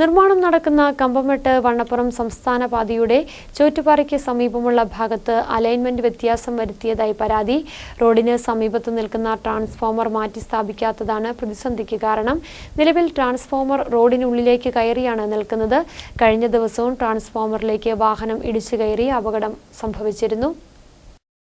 നിർമ്മാണം നടക്കുന്ന കമ്പമെട്ട് വണ്ണപ്പുറം സംസ്ഥാന പാതയുടെ ചോറ്റുപാറയ്ക്ക് സമീപമുള്ള ഭാഗത്ത് അലൈൻമെന്റ് വ്യത്യാസം വരുത്തിയതായി പരാതി. റോഡിന് സമീപത്ത് നിൽക്കുന്ന ട്രാൻസ്ഫോമർ മാറ്റി സ്ഥാപിക്കാത്തതാണ് പ്രതിസന്ധിക്ക് കാരണം. നിലവിൽ ട്രാൻസ്ഫോമർ റോഡിനുള്ളിലേക്ക് കയറിയാണ് നിൽക്കുന്നത്. കഴിഞ്ഞ ദിവസവും ട്രാൻസ്ഫോമറിലേക്ക് വാഹനം ഇടിച്ചു കയറി അപകടം സംഭവിച്ചിരുന്നു.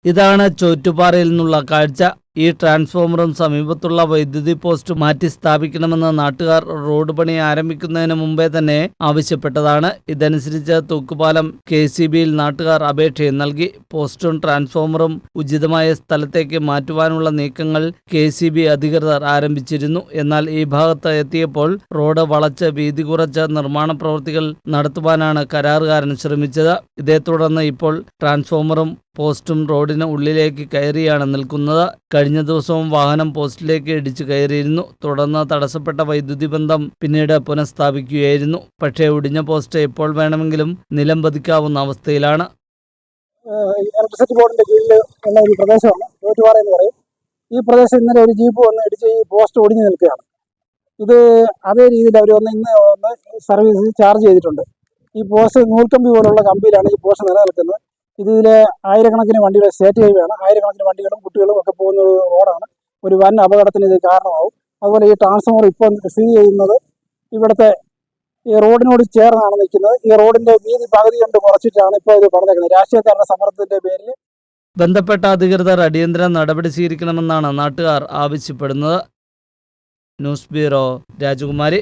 ഇതാണ് ചോറ്റുപാറയിൽ നിന്നുള്ള കാഴ്ച. ഈ ട്രാൻസ്ഫോമറും സമീപത്തുള്ള വൈദ്യുതി പോസ്റ്റ് മാറ്റി സ്ഥാപിക്കണമെന്ന് നാട്ടുകാർ റോഡ് പണി ആരംഭിക്കുന്നതിന് മുമ്പേ തന്നെ ആവശ്യപ്പെട്ടതാണ്. ഇതനുസരിച്ച് തൂക്കുപാലം കെ സി ബിയിൽ നാട്ടുകാർ അപേക്ഷയും നൽകി. പോസ്റ്റും ട്രാൻസ്ഫോമറും ഉചിതമായ സ്ഥലത്തേക്ക് മാറ്റുവാനുള്ള നീക്കങ്ങൾ കെ സി ബി അധികൃതർ ആരംഭിച്ചിരുന്നു. എന്നാൽ ഈ ഭാഗത്ത് എത്തിയപ്പോൾ റോഡ് വളച്ച് വീതി കുറച്ച് നിർമ്മാണ പ്രവൃത്തികൾ നടത്തുവാനാണ് കരാറുകാരൻ ശ്രമിച്ചത്. ഇതേ തുടർന്ന് ഇപ്പോൾ ട്രാൻസ്ഫോമറും പോസ്റ്റും റോഡിന് ഉള്ളിലേക്ക് കയറിയാണ് നിൽക്കുന്നത്. കഴിഞ്ഞ ദിവസവും വാഹനം പോസ്റ്റിലേക്ക് ഇടിച്ചു കയറിയിരുന്നു. തുടർന്ന് തടസ്സപ്പെട്ട വൈദ്യുതി ബന്ധം പിന്നീട് പുനഃസ്ഥാപിക്കുകയായിരുന്നു. പക്ഷേ ഒടിഞ്ഞ പോസ്റ്റ് എപ്പോൾ വേണമെങ്കിലും നിലം പതിക്കാവുന്ന അവസ്ഥയിലാണ്. ഇലക്ട്രിസിറ്റി ബോർഡിന്റെ കീഴിൽ ഉള്ള ഒരു പ്രദേശമാണ് എന്ന് പറയും. ഈ പ്രദേശം ഇന്നലെ ഒരു ജീപ്പ് വന്ന് ഇടിച്ച് ഈ പോസ്റ്റ് ഒടിഞ്ഞു നിൽക്കുകയാണ്. ഇത് അതേ രീതിയിൽ അവർ വന്ന് ഇന്ന് വന്ന് സർവീസ് ചാർജ് ചെയ്തിട്ടുണ്ട്. ഈ പോസ്റ്റ് നൂൽക്കമ്പി പോലുള്ള കമ്പിയിലാണ് ഈ പോസ്റ്റ് നിലനിൽക്കുന്നത്. ഇതിൽ ആയിരക്കണക്കിന് വണ്ടികൾ സ്റ്റേറ്റ് ഹൈവേയാണ് ആയിരക്കണക്കിന് വണ്ടികളും കുട്ടികളും ഒക്കെ പോകുന്ന റോഡാണ് ഒരു വൻ അപകടത്തിന് ഇത് കാരണമാവും. അതുപോലെ ഈ ട്രാൻസ്ഫോമർ ഇപ്പോൾ സ്ഥിതി ചെയ്യുന്നത് ഇവിടുത്തെ ഈ റോഡിനോട് ചേർന്നാണ് നിൽക്കുന്നത്. ഈ റോഡിന്റെ വീതി പകുതി കൊണ്ട് കുറച്ചിട്ടാണ് ഇപ്പോൾ ഇത് പറഞ്ഞേക്കുന്നത്. രാഷ്ട്രീയക്കാരുടെ സമ്മർദ്ദത്തിന്റെ പേരിൽ ബന്ധപ്പെട്ട അധികൃതർ അടിയന്തര നടപടി സ്വീകരിക്കണമെന്നാണ് നാട്ടുകാർ ആവശ്യപ്പെടുന്നത്. ന്യൂസ് ബ്യൂറോ രാജകുമാരി.